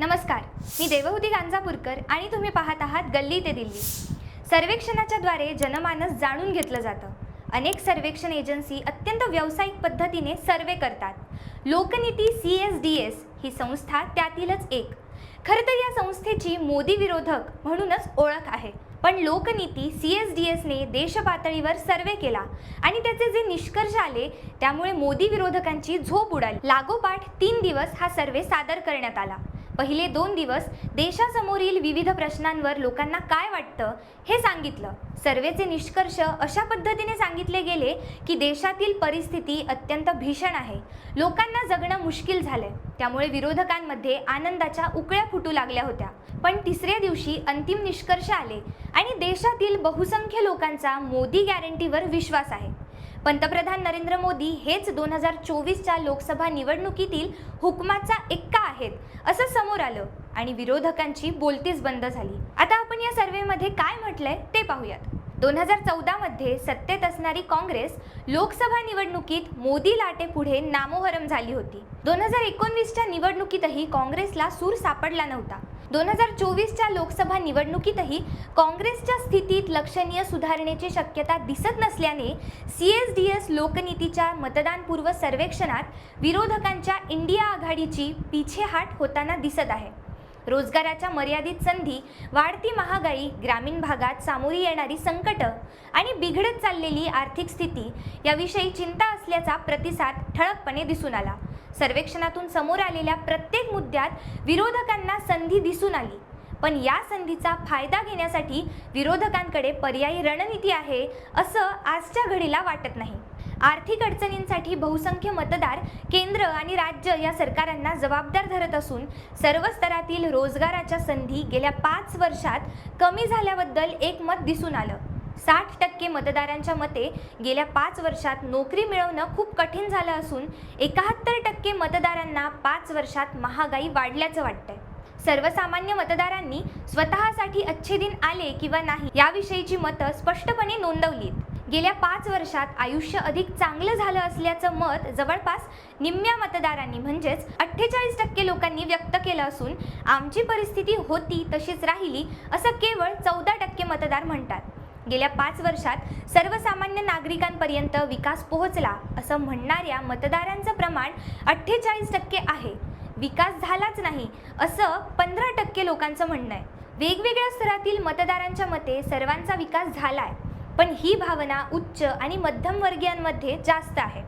नमस्कार. मी देवहूती गांजापूरकर आणि तुम्ही पाहत आहात गल्ली ते दिल्ली. सर्वेक्षणाच्या द्वारे जनमानस जाणून घेतलं जातं. अनेक सर्वेक्षण एजन्सी अत्यंत व्यावसायिक पद्धतीने सर्वे करतात. Lokniti C S D S ही संस्था त्यातीलच एक. खरं तर या संस्थेची मोदी विरोधक म्हणूनच ओळख आहे. पण लोकनीती सी एस डी एसने देशपातळीवर सर्वे केला आणि त्याचे जे निष्कर्ष आले त्यामुळे मोदी विरोधकांची झोप उडाली. लागोपाठ तीन दिवस हा सर्वे सादर करण्यात आला. पहिले दोन दिवस देशासमोरील विविध प्रश्नांवर लोकांना काय वाटतं हे सांगितलं. सर्वेचे निष्कर्ष अशा पद्धतीने सांगितले गेले की देशातील परिस्थिती अत्यंत भीषण आहे. लोकांना जगणं मुश्किल झालंय. त्यामुळे विरोधकांमध्ये आनंदाच्या उकळ्या फुटू लागल्या होत्या. पण तिसऱ्या दिवशी अंतिम निष्कर्ष आले आणि देशातील बहुसंख्य लोकांचा मोदी गॅरंटीवर विश्वास आहे. पंतप्रधान नरेंद्र मोदी हेच दोन हजार चोवीसच्या लोकसभा निवडणुकीतील हुकमाचा एक्का आहेत असं समोर आलं आणि विरोधकांची बोलतीच बंद झाली. आता आपण या सर्वेमध्ये काय म्हटलंय ते पाहूयात. दोन हजार चौदामध्ये सत्तेत असणारी काँग्रेस लोकसभा निवडणुकीत मोदी लाटे पुढे नामोहरम झाली होती. दोन हजार एकोणवीसच्या निवडणुकीतही काँग्रेसला सूर सापडला नव्हता. दोन हजार चोवीसच्या लोकसभा निवडणुकीतही काँग्रेसच्या स्थितीत लक्षणीय सुधारणेची शक्यता दिसत नसल्याने सी एस डी एस लोकनीतीच्या मतदानपूर्व सर्वेक्षणात विरोधकांच्या इंडिया आघाडीची पिछेहाट होताना दिसत आहे. रोजगाराच्या मर्यादित संधी वाढती महागाई ग्रामीण भागात सामोरी येणारी संकट आणि बिघडत चाललेली आर्थिक स्थिती याविषयी चिंता असल्याचा प्रतिसाद ठळकपणे दिसून आला. सर्वेक्षणातून समोर आलेल्या प्रत्येक मुद्द्यात विरोधकांना संधी दिसून आली. पण या संधीचा फायदा घेण्यासाठी विरोधकांकडे पर्यायी रणनीती आहे असं आजच्या घडीला वाटत नाही. आर्थिक अडचणींसाठी बहुसंख्य मतदार केंद्र आणि राज्य या सरकारांना जबाबदार धरत असून सर्व स्तरातील रोजगाराच्या संधी गेल्या पाच वर्षात कमी झाल्याबद्दल एक मत दिसून आलं. साठ टक्के मतदारांच्या मते गेल्या पाच वर्षात नोकरी मिळवणं खूप कठीण झालं असून एकाहत्तर टक्के मतदारांना पाच वर्षात महागाई वाढल्याचं वाटतंय. सर्वसामान्य मतदारांनी स्वतःसाठी अच्छे दिन आले किंवा नाही याविषयीची मतं स्पष्टपणे नोंदवलीत. गेल्या पाच वर्षात आयुष्य अधिक चांगलं झालं असल्याचं मत जवळपास निम्म्या मतदारांनी म्हणजेच अठ्ठेचाळीस टक्के लोकांनी व्यक्त केलं असून आमची परिस्थिती होती तशीच राहिली असं केवळ चौदा टक्के मतदार म्हणतात. गेल्या पाच वर्षात सर्वसामान्य नागरिकांपर्यंत विकास पोहोचला असं म्हणणाऱ्या मतदारांचं प्रमाण अठ्ठेचाळीस टक्के आहे. विकास झालाच नाही असं पंधरा टक्के लोकांचं म्हणणं आहे. वेगवेगळ्या स्तरातील मतदारांच्या मते सर्वांचा विकास झाला आहे पण ही भावना उच्च आणि मध्यमवर्गीयांमध्ये जास्त आहे.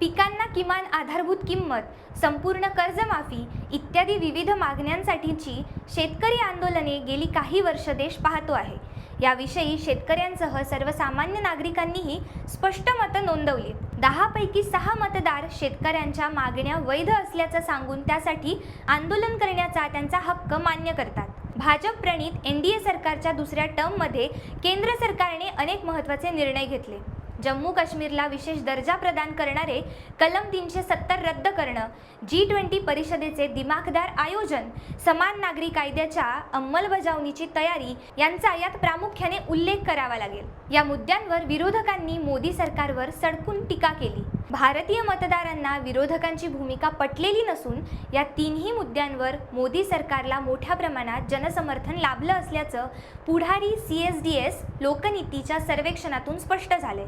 पिकांना किमान आधारभूत किंमत संपूर्ण कर्जमाफी इत्यादी विविध मागण्यांसाठीची शेतकरी आंदोलने गेली काही वर्ष देश पाहतो आहे. याविषयी शेतकऱ्यांसह सर्वसामान्य नागरिकांनीही स्पष्ट मतं नोंदवली दहापैकी सहा मतदार शेतकऱ्यांच्या मागण्या वैध असल्याचं सांगून त्यासाठी आंदोलन करण्याचा त्यांचा हक्क मान्य करतात. भाजप प्रणित एन डी ए सरकारच्या दुसऱ्या टर्ममध्ये केंद्र सरकारने अनेक महत्त्वाचे निर्णय घेतले. जम्मू काश्मीरला विशेष दर्जा प्रदान करणारे कलम तीनशे सत्तर रद्द करणं जी ट्वेंटी परिषदेचे दिमाखदार आयोजन समान नागरी कायद्याच्या अंमलबजावणीची तयारी यांचा यात प्रामुख्याने उल्लेख करावा लागेल. या मुद्द्यांवर विरोधकांनी मोदी सरकारवर सडकून टीका केली. भारतीय मतदारांना विरोधकांची भूमिका पटलेली नसून या तीनही मुद्द्यांवर मोदी सरकारला मोठ्या प्रमाणात जनसमर्थन लाभलं असल्याचं Pudhari C S D S लोकनीतीच्या सर्वेक्षणातून स्पष्ट झाले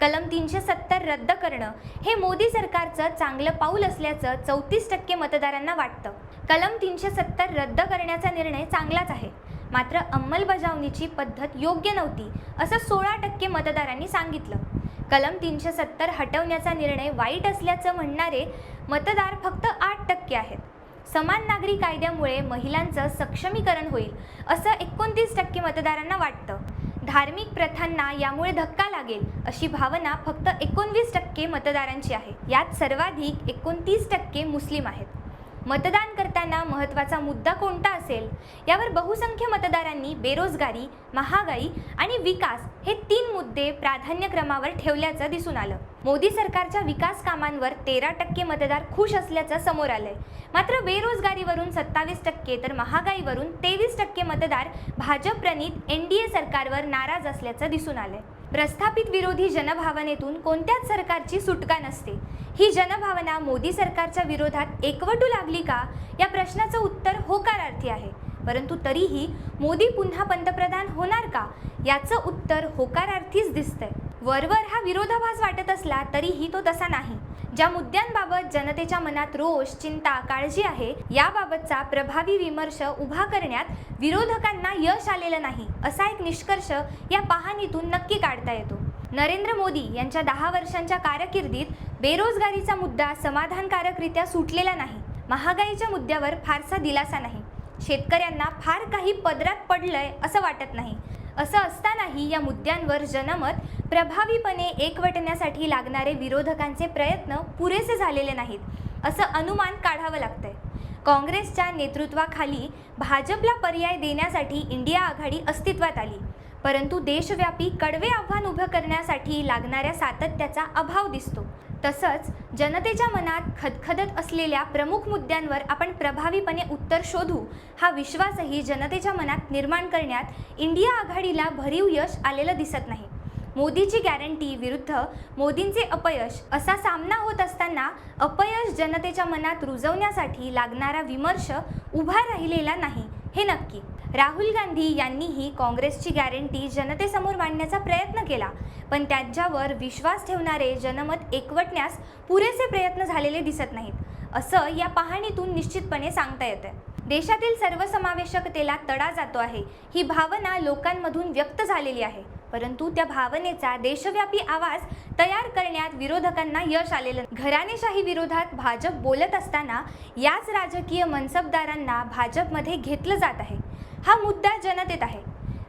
कलम तीनशे सत्तर रद्द करणं हे मोदी सरकारचं चांगलं पाऊल असल्याचं चौतीस टक्के मतदारांना वाटतं. कलम तीनशे सत्तर रद्द करण्याचा निर्णय चांगलाच आहे. मात्र अंमलबजावणीची पद्धत योग्य नव्हती असं सोळा टक्के मतदारांनी सांगितलं. कलम तीनशे सत्तर हटवण्याचा निर्णय वाईट असल्याचं म्हणणारे मतदार फक्त आठ टक्के आहेत. समान नागरी कायद्यामुळे महिलांचं सक्षमीकरण होईल असं एकोणतीस टक्के मतदारांना वाटतं. धार्मिक प्रथांना यामुळे धक्का लागेल अशी भावना फक्त एकोणवीस टक्के मतदारांची आहे. यात सर्वाधिक एकोणतीस टक्के मुस्लिम आहेत. मतदान करताना महत्त्वाचा मुद्दा कोणता असेल? यावर बहुसंख्य मतदारांनी बेरोजगारी महागाई आणि विकास हे तीन मुद्दे प्राधान्यक्रमावर ठेवल्याचं दिसून आलं. मोदी सरकारच्या विकास कामांवर तेरा टक्के मतदार खुश असल्याचं समोर आलंय. मात्र बेरोजगारीवरून सत्तावीस टक्के तर महागाईवरून तेवीस टक्के मतदार भाजप प्रणित एन डी ए सरकारवर नाराज असल्याचं दिसून आलंय. प्रस्थापित विरोधी जनभावनेतून कोणत्याच सरकारची सुटका नसते. ही जनभावना मोदी सरकारच्या विरोधात एकवटू लागली का या प्रश्नाचं उत्तर होकारार्थी आहे. परंतु तरीही मोदी पुन्हा पंतप्रधान होणार का याचं उत्तर होकारार्थीच दिसतंय. वरवर हा विरोधाभास वाटत असला तरीही तो तसा नाही. ज्या मुद्द्यांबाबत जनतेच्या मनात रोष चिंता काळजी आहे याबाबतचा प्रभावी विमर्श उभा करण्यात विरोधकांना यश आलेलं नाही असा एक निष्कर्ष या पाहणीतून नक्की काढता येतो. नरेंद्र मोदी यांच्या दहा वर्षांच्या कारकिर्दीत बेरोजगारीचा मुद्दा समाधानकारकरित्या सुटलेला नाही. महागाईच्या मुद्द्यावर फारसा दिलासा नाही. शेतकऱ्यांना फार काही पदरात पडलंय असं वाटत नाही. असं असतानाही या मुद्द्यांवर जनमत प्रभावीपणे एकवटण्यासाठी लागणारे विरोधकांचे प्रयत्न पुरेसे झालेले नाहीत असं अनुमान काढावं लागतंय. काँग्रेसच्या नेतृत्वाखाली भाजपला पर्याय देण्यासाठी इंडिया आघाडी अस्तित्वात आली. परंतु देशव्यापी कडवे आव्हान उभं करण्यासाठी लागणाऱ्या सातत्याचा अभाव दिसतो. तसंच जनतेच्या मनात खदखदत असलेल्या प्रमुख मुद्द्यांवर आपण प्रभावीपणे उत्तर शोधू हा विश्वासही जनतेच्या मनात निर्माण करण्यात इंडिया आघाडीला भरीव यश आलेलं दिसत नाही. मोदीची गॅरंटी विरुद्ध मोदींचे अपयश असा सामना होत असताना अपयश जनतेच्या मनात रुजवण्यासाठी लागणारा विमर्श उभा राहिलेला नाही हे नक्की. राहुल गांधी यांनीही काँग्रेसची गॅरंटी जनतेसमोर मांडण्याचा प्रयत्न केला. पण त्यांच्यावर विश्वास ठेवणारे जनमत एकवटण्यास पुरेसे प्रयत्न झालेले दिसत नाहीत असं या पाहणीतून निश्चितपणे सांगता येतं देशातील सर्वसमावेशकतेला तडा जातो आहे ही भावना लोकांमधून व्यक्त झालेली आहे. परंतु त्या भावनेचा देशव्यापी आवाज तयार करण्यात विरोधकांना यश आलेलं घराणेशाही विरोधात भाजप बोलत असताना याच राजकीय मनसबदारांना भाजपमध्ये घेतलं जात आहे. हा मुद्दा जनतेत आहे.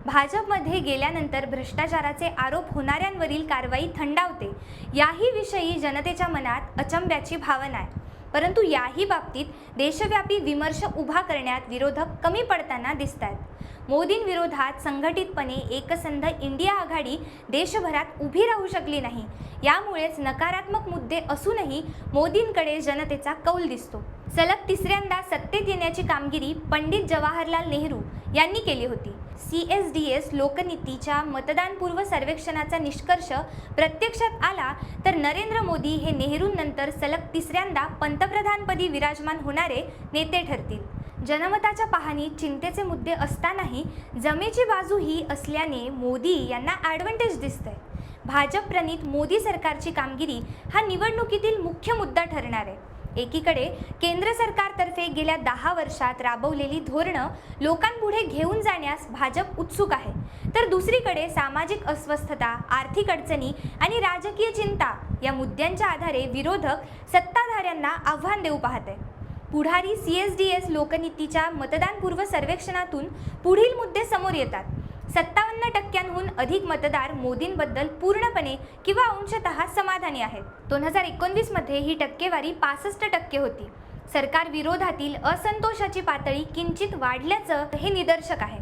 भाजपमध्ये गेल्यानंतर भ्रष्टाचाराचे आरोप होणाऱ्यांवरील कारवाई थंडावते. याही विषयी जनतेच्या मनात अचंब्याची भावना आहे. परंतु याही बाबतीत देशव्यापी विमर्श उभा करण्यात विरोधक कमी पडताना दिसत आहेत मोदींविरोधात संघटितपणे एकसंध इंडिया आघाडी देशभरात उभी राहू शकली नाही. यामुळेच नकारात्मक मुद्दे असूनही मोदींकडे जनतेचा कौल दिसतो. सलग तिसऱ्यांदा सत्तेत येण्याची कामगिरी पंडित जवाहरलाल नेहरू यांनी केली होती. सी एस डी एस लोकनीतीच्या मतदानपूर्व सर्वेक्षणाचा निष्कर्ष प्रत्यक्षात आला तर नरेंद्र मोदी हे नेहरूंनंतर सलग तिसऱ्यांदा पंतप्रधानपदी विराजमान होणारे नेते ठरतील. जनमताच्या पाहणीत चिंतेचे मुद्दे असतानाही जमेची बाजू ही असल्याने मोदी यांना ॲडव्हान्टेज दिसतंय. भाजप प्रणित मोदी सरकारची कामगिरी हा निवडणुकीतील मुख्य मुद्दा ठरणार आहे. एकीकडे केंद्र सरकारतर्फे गेल्या दहा वर्षात राबवलेली धोरणं लोकांपुढे घेऊन जाण्यास भाजप उत्सुक आहे. तर दुसरीकडे सामाजिक अस्वस्थता आर्थिक अडचणी आणि राजकीय चिंता या मुद्द्यांच्या आधारे विरोधक सत्ताधाऱ्यांना आव्हान देऊ पाहत आहे Pudhari C S D S लोकनीतीच्या मतदानपूर्व सर्वेक्षणातून पुढील मुद्दे समोर येतात. सत्तावन्न टक्क्यांहून अधिक मतदार मोदींबद्दल पूर्णपणे किंवा अंशतः समाधानी आहेत. दोन हजार एकोणवीसमध्ये ही टक्केवारी पासष्ट टक्के होती. सरकार विरोधातील असंतोषाची पातळी किंचित वाढल्याचं हे निदर्शक आहे.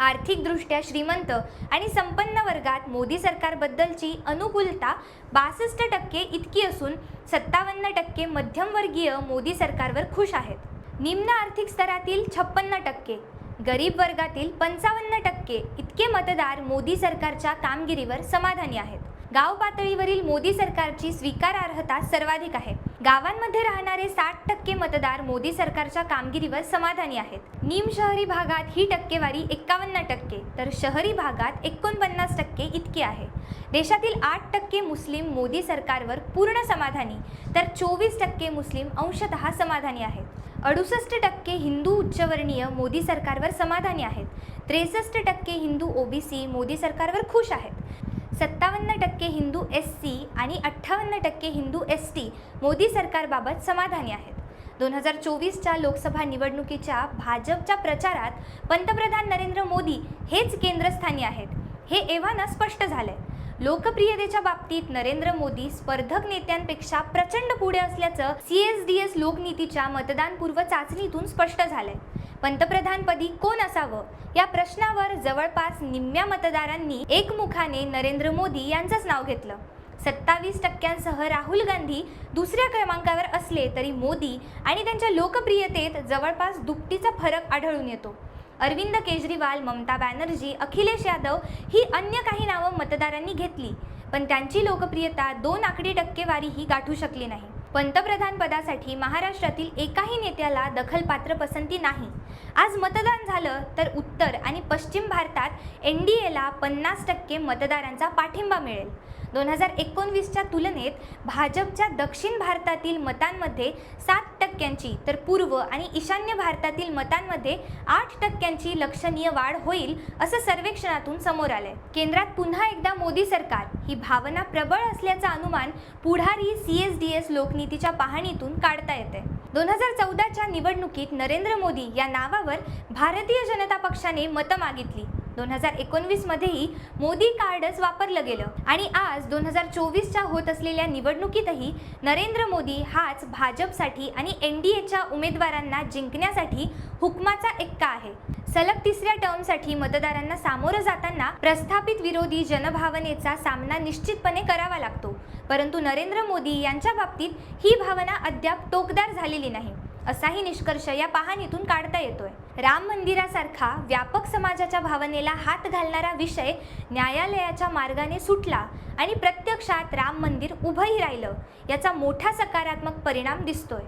आर्थिकदृष्ट्या श्रीमंत आणि संपन्न वर्गात मोदी सरकारबद्दलची अनुकूलता बासष्ट टक्के इतकी असून सत्तावन्न टक्के मध्यमवर्गीय मोदी सरकारवर खुश आहेत. निम्न आर्थिक स्तरातील छप्पन्न टक्के गरीब वर्गातील पंचावन्न टक्के इतके मतदार मोदी सरकारच्या कामगिरीवर समाधानी आहेत. गाव पातळीवरील मोदी सरकारची स्वीकारार्हता सर्वाधिक आहे. गावांमध्ये राहणारे साठ टक्के मतदार मोदी सरकारच्या कामगिरीवर समाधानी आहेत. निम शहरी भागात ही टक्केवारी एक्कावन्न टक्के तर शहरी भागात एकोणपन्नास टक्के इतकी आहे. देशातील आठ टक्के मुस्लिम मोदी सरकारवर पूर्ण समाधानी तर चोवीस टक्के मुस्लिम अंशतः समाधानी आहेत. अडुसष्ट टक्के हिंदू उच्चवर्णीय मोदी सरकारवर समाधानी आहेत. त्रेसष्ट टक्के हिंदू ओबीसी मोदी सरकारवर खुश आहेत. सत्तावन्न टक्के हिंदू एस सी आणि अठ्ठावन्न टक्के हिंदू एस टी मोदी सरकारबाबत समाधानी आहेत. दोन हजार चोवीसच्या लोकसभा निवडणुकीच्या भाजपच्या प्रचारात पंतप्रधान नरेंद्र मोदी हेच केंद्रस्थानी आहेत. हे एव्हाना स्पष्ट झालंय. लोकप्रियतेच्या बाबतीत नरेंद्र मोदी स्पर्धक नेत्यांपेक्षा प्रचंड पुढे असल्याचं सी एस डी एस लोकनीतीच्या मतदानपूर्व चाचणीतून स्पष्ट झालंय. पंतप्रधानपदी कोण असावं? या प्रश्नावर जवळपास निम्म्या मतदारांनी एकमुखाने नरेंद्र मोदी यांचंच नाव घेतलं. सत्तावीस टक्क्यांसह राहुल गांधी दुसऱ्या क्रमांकावर असले तरी मोदी आणि त्यांच्या लोकप्रियतेत जवळपास दुपटीचा फरक आढळून येतो. अरविंद केजरीवाल ममता बॅनर्जी अखिलेश यादव ही अन्य काही नावं मतदारांनी घेतली. पण त्यांची लोकप्रियता दोन आकडी टक्केवारीही गाठू शकली नाही. पंतप्रधान पदासाठी महाराष्ट्रातील एकाही नेत्याला दखलपात्र पसंती नाही. आज मतदान झालं तर उत्तर आणि पश्चिम भारतात एन डी एला पन्नास टक्के मतदारांचा पाठिंबा मिळेल. दोन हजार एकोणवीसच्या तुलनेत भाजपच्या दक्षिण भारतातील मतांमध्ये सात टक्क्यांची तर पूर्व आणि ईशान्य भारतातील मतांमध्ये आठ टक्क्यांची लक्षणीय वाढ होईल असं सर्वेक्षणातून समोर आलंय. केंद्रात पुन्हा एकदा मोदी सरकार ही भावना प्रबळ असल्याचं अनुमान Pudhari C S D S लोकनीतीच्या पाहणीतून काढता येते दोन हजार चौदाच्या निवडणुकीत नरेंद्र मोदी या नावावर भारतीय जनता पक्षाने मतं मागितली. दोन हजार एकोणवीसमध्येही मोदी कार्डच वापरलं गेलं. आणि आज दोन हजार चोवीसच्या होत असलेल्या निवडणुकीतही नरेंद्र मोदी हाच भाजपसाठी आणि एन डी एच्या उमेदवारांना जिंकण्यासाठी हुकमाचा एक्का आहे. सलग तिसऱ्या टर्मसाठी मतदारांना सामोरं जाताना प्रस्थापित विरोधी जनभावनेचा सामना निश्चितपणे करावा लागतो. परंतु नरेंद्र मोदी यांच्या बाबतीत ही भावना अद्याप टोकदार झालेली नाही. असाही निष्कर्ष या पाहणीतून काढता येतोय. राम मंदिरासारखा व्यापक समाजाच्या भावनेला हात घालणारा विषय न्यायालयाच्या मार्गाने सुटला आणि प्रत्यक्षात राम मंदिर उभंही राहिलं याचा मोठा सकारात्मक परिणाम दिसतोय.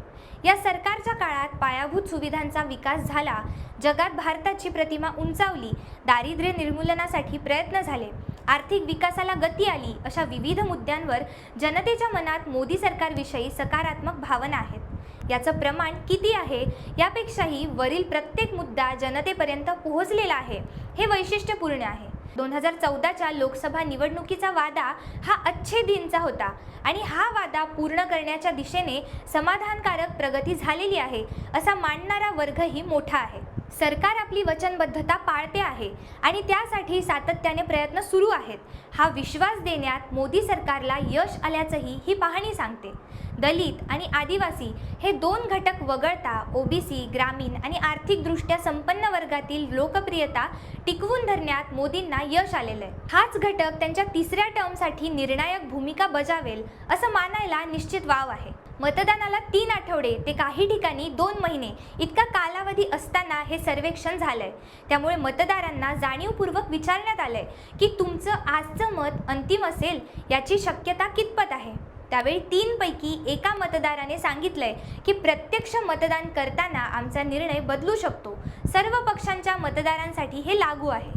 या सरकारच्या काळात पायाभूत सुविधांचा विकास झाला जगात भारताची प्रतिमा उंचावली दारिद्र्य निर्मूलनासाठी प्रयत्न झाले आर्थिक विकासाला गती आली अशा विविध मुद्द्यांवर जनतेच्या मनात मोदी सरकारविषयी सकारात्मक भावना आहेत. याचं प्रमाण किती आहे? यापेक्षाही वरील प्रत्येक मुद्दा जनतेपर्यंत पोहोचलेला आहे हे वैशिष्ट्यपूर्ण आहे. दोन हजार चौदाच्या लोकसभा निवडणुकीचा वादा हा अच्छे दिनचा होता आणि हा वादा पूर्ण करण्याच्या दिशेने समाधानकारक प्रगती झालेली आहे असा मानणारा वर्गही मोठा आहे. सरकार आपली वचनबद्धता पाळते आहे आणि त्यासाठी सातत्याने प्रयत्न सुरू आहेत. हा विश्वास देण्यात मोदी सरकारला यश आल्याचंही ही पाहणी सांगते. दलित आणि आदिवासी हे दोन घटक वगळता ओबीसी ग्रामीण आणि आर्थिकदृष्ट्या संपन्न वर्गातील लोकप्रियता टिकवून धरण्यात मोदींना यश आलेलं आहे. हाच घटक त्यांच्या तिसऱ्या टर्मसाठी निर्णायक भूमिका बजावेल असं मानायला निश्चित वाव आहे. मतदानाला तीन आठवडे ते काही ठिकाणी दोन महिने इतका कालावधी असताना हे सर्वेक्षण झालंय. त्यामुळे मतदारांना जाणीवपूर्वक विचारण्यात आलंय की तुमचं आजचं मत अंतिम असेल याची शक्यता कितपत आहे? त्यावेळी तीनपैकी एका मतदाराने सांगितलंय की प्रत्यक्ष मतदान करताना आमचा निर्णय बदलू शकतो. सर्व पक्षांच्या मतदारांसाठी हे लागू आहे.